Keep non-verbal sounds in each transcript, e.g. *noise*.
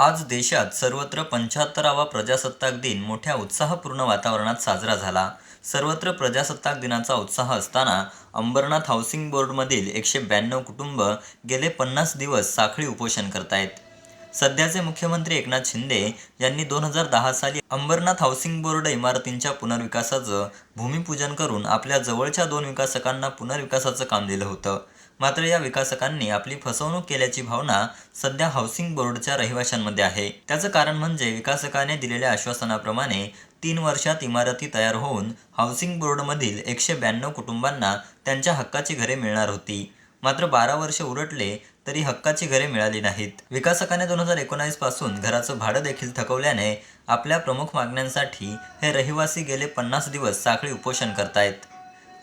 आज देशात सर्वत्र पंच्याहत्तरावा प्रजासत्ताक दिन मोठ्या उत्साहपूर्ण वातावरणात साजरा झाला. सर्वत्र प्रजासत्ताक दिनाचा उत्साह असताना अंबरनाथ हाऊसिंग बोर्डमधील एकशे ब्याण्णव कुटुंब गेले पन्नास दिवस साखळी उपोषण करतायत. सध्याचे मुख्यमंत्री एकनाथ शिंदे यांनी दोन हजार दहा साली अंबरनाथ हाऊसिंग बोर्ड इमारतींच्या पुनर्विकासाचं भूमिपूजन करून आपल्या जवळच्या दोन विकासकांना पुनर्विकासाचं काम दिलं होतं. मात्र या विकासकांनी आपली फसवणूक केल्याची भावना सध्या हाऊसिंग बोर्डच्या रहिवाशांमध्ये आहे. त्याचं कारण म्हणजे विकासकाने दिलेल्या आश्वासनाप्रमाणे तीन वर्षात इमारती तयार होऊन हाऊसिंग बोर्डमधील एकशे ब्याण्णव कुटुंबांना त्यांच्या हक्काची घरे मिळणार होती. मात्र बारा वर्ष उलटले तरी हक्काची घरे मिळाली नाहीत. विकासकाने दोन हजार एकोणावीसपासून घराचं भाडं देखील थकवल्याने आपल्या प्रमुख मागण्यांसाठी हे रहिवासी गेले पन्नास दिवस साखळी उपोषण करतायत.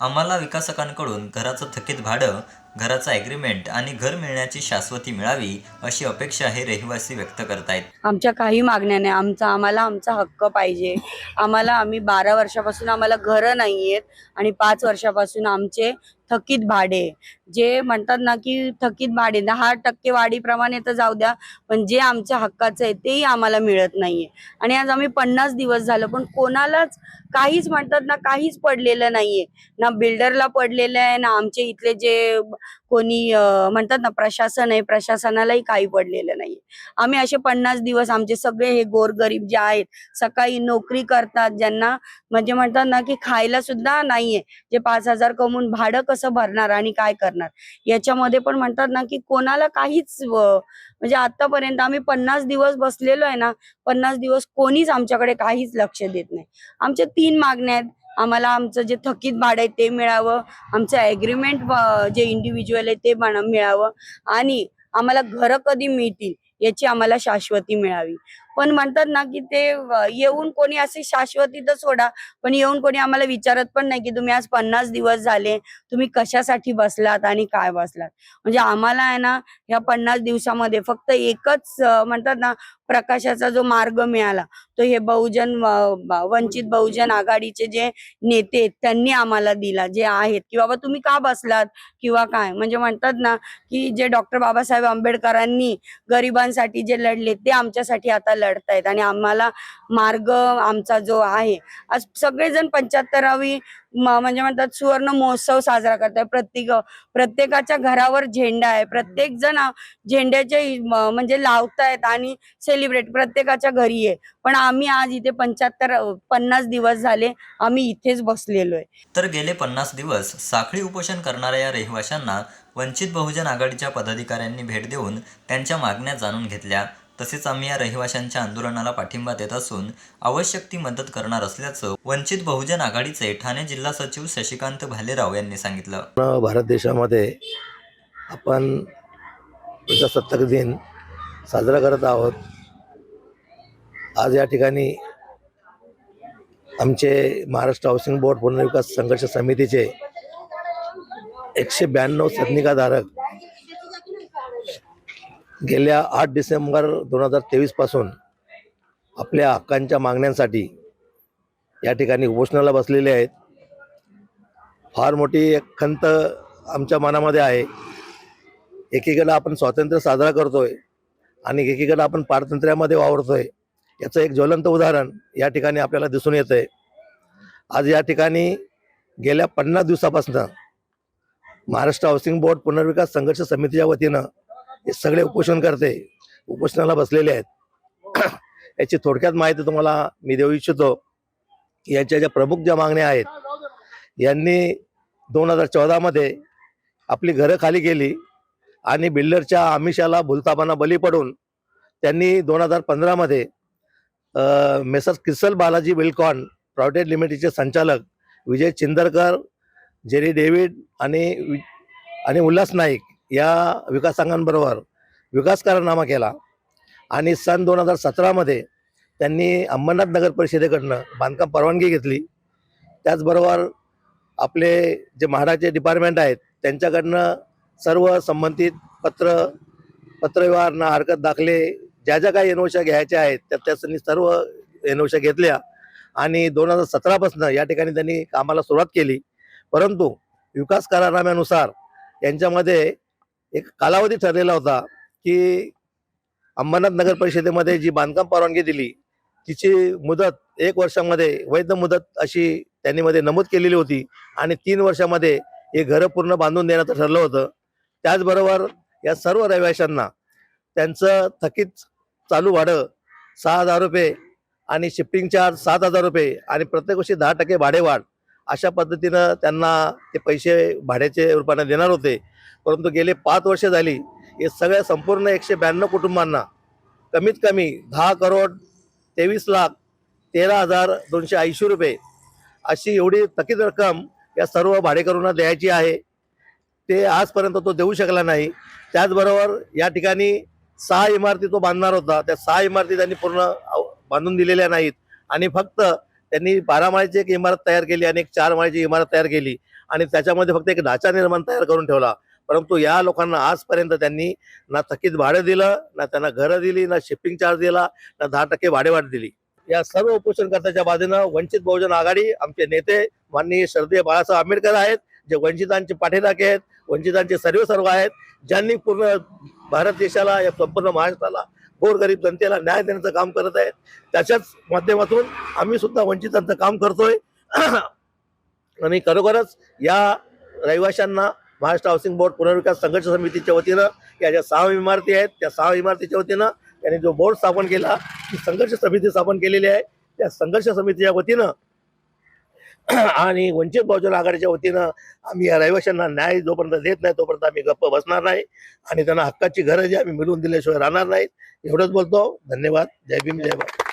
आम्हाला विकासकांकडून घराचं थकीत भाडं घराचा ॲग्रीमेंट आणि घर मिळण्याची शाश्वती मिळावी अशी अपेक्षा हे रहिवासी व्यक्त करतायत. आमच्या काही मागण्या नाही. आमचा आम्हाला आमचा हक्क पाहिजे. आम्हाला आम्ही बारा वर्षापासून आम्हाला घरं नाही आहेत आणि पाच वर्षापासून आमचे थकीत भाडे. जे म्हणतात ना की थकीत भाडे दहा टक्के वाढीप्रमाणे तर जाऊ द्या पण जे आमच्या हक्काचं आहे तेही आम्हाला मिळत नाहीये. आणि आज आम्ही पन्नास दिवस झालं पण कोणालाच काहीच म्हणतात ना काहीच पडलेलं नाहीये. ना बिल्डरला पडलेलं आहे ना आमचे इथले जे कोणी म्हणतात ना प्रशासन आहे प्रशासनालाही काही पडलेलं नाहीये. आम्ही असे पन्नास दिवस आमचे सगळे हे गोरगरीब जे आहेत सकाळी नोकरी करतात ज्यांना म्हणजे म्हणतात ना की खायला सुद्धा नाहीये. जे पाच हजार कमवून भाडं कसं भरणार आणि काय करणार? याच्यामध्ये पण म्हणतात ना की कोणाला काहीच म्हणजे आतापर्यंत आम्ही पन्नास दिवस बसलेलो आहे ना पन्नास दिवस कोणीच आमच्याकडे काहीच लक्ष देत नाही. आमच्या तीन मागण्या आहेत. आम्हाला आमचं जे थकीत भाडं आहे ते मिळावं. आमचं ॲग्रीमेंट जे इंडिव्हिज्युअल आहे ते मिळावं. आणि आम्हाला घरं कधी मिळतील याची आम्हाला शाश्वती मिळावी. पण म्हणतात ना की ते येऊन कोणी असे शाश्वती तर सोडा पण येऊन कोणी आम्हाला विचारत पण नाही की तुम्ही आज पन्नास दिवस झाले तुम्ही कशासाठी बसलात आणि काय बसलात? म्हणजे आम्हाला आहे ना ह्या पन्नास दिवसामध्ये फक्त एकच म्हणतात ना प्रकाशाचा जो मार्ग मिळाला तो हे बहुजन वंचित बहुजन आघाडीचे जे नेते त्यांनी आम्हाला दिला जे आहेत. की बाबा तुम्ही का बसलात? किंवा काय? म्हणजे म्हणतात ना की जे डॉक्टर बाबासाहेब आंबेडकरांनी गरिबांसाठी जे लढले ते आमच्यासाठी आता लढतायत. आणि आम्हाला मार्ग आमचा जो आहे आज सगळेजण पंच्याहत्तरावी म्हणजे म्हणतात सुवर्ण महोत्सव साजरा करताय. प्रत्येक प्रत्येकाच्या घरावर झेंडा आहे. प्रत्येक जण झेंड्याचे म्हणजे लावतायत आणि सेलिब्रेट प्रत्येकाच्या घरी आहे. पण आम्ही आज इथे पंच्याहत्तर पन्नास दिवस झाले. आम्ही इथेच बसलेलो आहे. तर गेले पन्नास दिवस साखळी उपोषण करणाऱ्या या रहिवाशांना वंचित बहुजन आघाडीच्या पदाधिकाऱ्यांनी भेट देऊन त्यांच्या मागण्या जाणून घेतल्या. तसेच आम्ही या रहिवाशांच्या आंदोलनाला पाठिंबा देत असून आवश्यक ती मदत करणार असल्याचं वंचित बहुजन आघाडीचे ठाणे जिल्हा सचिव शशिकांत भालेराव यांनी सांगितलं. भारत देशामध्ये आपण प्रजासत्ताक दिन साजरा करत आहोत. आज या ठिकाणी आमचे महाराष्ट्र हाऊसिंग बोर्ड पुनर्विकास संघर्ष समितीचे एकशे ब्याण्णव सदनिकाधारक गेल्या आठ डिसेंबर दोन हजार तेवीसपासून आपल्या हक्कांच्या मागण्यांसाठी या ठिकाणी उपोषणाला बसलेले आहेत. फार मोठी एक खंत आमच्या मनामध्ये आहे. एकीकडं आपण स्वातंत्र्य साजरा करतोय आणि एकीकडं आपण पारतंत्र्यामध्ये वावरतोय. याचं एक ज्वलंत उदाहरण या ठिकाणी आपल्याला दिसून येतं आहे आज या ठिकाणी गेल्या पन्नास दिवसापासून महाराष्ट्र हाऊसिंग बोर्ड पुनर्विकास संघर्ष समितीच्या वतीनं हे सगळे उपोषण करते. उपोषणाला बसलेले आहेत. *coughs* याची थोडक्यात माहिती तुम्हाला मी देऊ इच्छितो. की यांच्या ज्या प्रमुख ज्या मागण्या आहेत यांनी दोन हजार चौदामध्ये आपली घरं खाली केली आणि बिल्डरच्या आमिषाला भुलतापांना बली पडून त्यांनी दोन हजार पंधरामध्ये मेसर्स क्रिसल बालाजी बिल्कॉन प्रायव्हेट लिमिटेडचे संचालक विजय चिंदरकर जेरी डेव्हिड आणि वि- आणि उल्हास नाईक या विकासांगांबरोबर विकास कारनामा केला. आणि सन दोन हजार सतरामध्ये त्यांनी अंबरनाथ नगर परिषदेकडनं बांधकाम परवानगी घेतली. त्याचबरोबर आपले जे म्हाडाचे डिपार्टमेंट आहेत त्यांच्याकडनं सर्व संबंधित पत्र पत्रव्यवहार ना हरकत दाखले ज्या ज्या काही एनओशा घ्यायच्या आहेत त्या त्यांनी सर्व एनओशा घेतल्या. आणि दोन हजार सतरापासून या ठिकाणी त्यांनी कामाला सुरुवात केली. परंतु विकास करारनाम्यानुसार यांच्यामध्ये एक कालावधी ठरलेला होता की अंबरनाथ नगर परिषदेमध्ये जी बांधकाम परवानगी दिली तिची मुदत एक वर्षामध्ये वैध मुदत अशी त्यांनी मध्ये नमूद केलेली होती आणि तीन वर्षामध्ये हे घरं पूर्ण बांधून देण्याचं ठरलं होतं. त्याचबरोबर या सर्व रहिवाशांना त्यांचं थकीत चालू भाडं सहा हजार रुपये आणि शिफ्टिंग चार्ज सात हजार रुपये आणि प्रत्येक वर्षी दहा टक्के भाडेवाढ अशा पद्धतीनं त्यांना ते पैसे भाड्याचे रूपाने देणार होते. परंतु गेले पाच वर्ष झाली हे सगळ्या संपूर्ण एकशे ब्याण्णव कुटुंबांना कमीत कमी दहा करोड तेवीस लाख तेरा हजार दोनशे ऐंशी रुपये अशी एवढी थकीत रक्कम या सर्व भाडेकरूंना द्यायची आहे. ते आजपर्यंत तो देऊ शकला नाही. त्याचबरोबर या ठिकाणी सहा इमारती तो बांधणार होता. त्या सहा इमारती त्यांनी पूर्ण बांधून दिलेल्या नाहीत. आणि फक्त त्यांनी बारा माळीची एक इमारत तयार केली आणि एक चार माळीची इमारत तयार केली. आणि त्याच्यामध्ये फक्त एक ढाचा निर्माण तयार करून ठेवला. परंतु या लोकांना आजपर्यंत त्यांनी ना थकीत भाडं दिलं ना त्यांना घरं दिली ना शिपिंग चार्ज दिला ना दहा टक्के भाडेवाढ दिली. या सर्व उपोषणकर्त्याच्या बाजूनं वंचित बहुजन आघाडी आमचे नेते माननीय श्रद्धेय बाळासाहेब आंबेडकर आहेत जे वंचितांचे पाठीराखे आहेत वंचितांचे सर्व सर्व आहेत ज्यांनी पूर्ण भारत देशाला या संपूर्ण महाराष्ट्राला गोरगरीब जनतेला न्याय देण्याचं काम करत आहेत. त्याच्याच माध्यमातून आम्ही सुद्धा वंचितांचं काम करतोय. *clears throat* आणि खरोखरच या रहिवाशांना महाराष्ट्र हाऊसिंग बोर्ड पुनर्विकास संघर्ष समितीच्या वतीनं या ज्या सहा इमारती आहेत त्या सहा इमारतीच्या वतीनं त्यांनी जो बोर्ड स्थापन केला ती संघर्ष समिती स्थापन केलेली आहे. त्या संघर्ष समितीच्या वतीनं *clears throat* आणि वंचित बहुजन आघाडीच्या वतीनं आम्ही या रहिवाशांना न्याय जोपर्यंत देत नाही तोपर्यंत आम्ही गप्प बसणार नाही. आणि त्यांना हक्काची घरं जी आम्ही मिळवून दिल्याशिवाय राहणार नाहीत. एवढंच बोलतो. धन्यवाद. जय भीम जय भारत.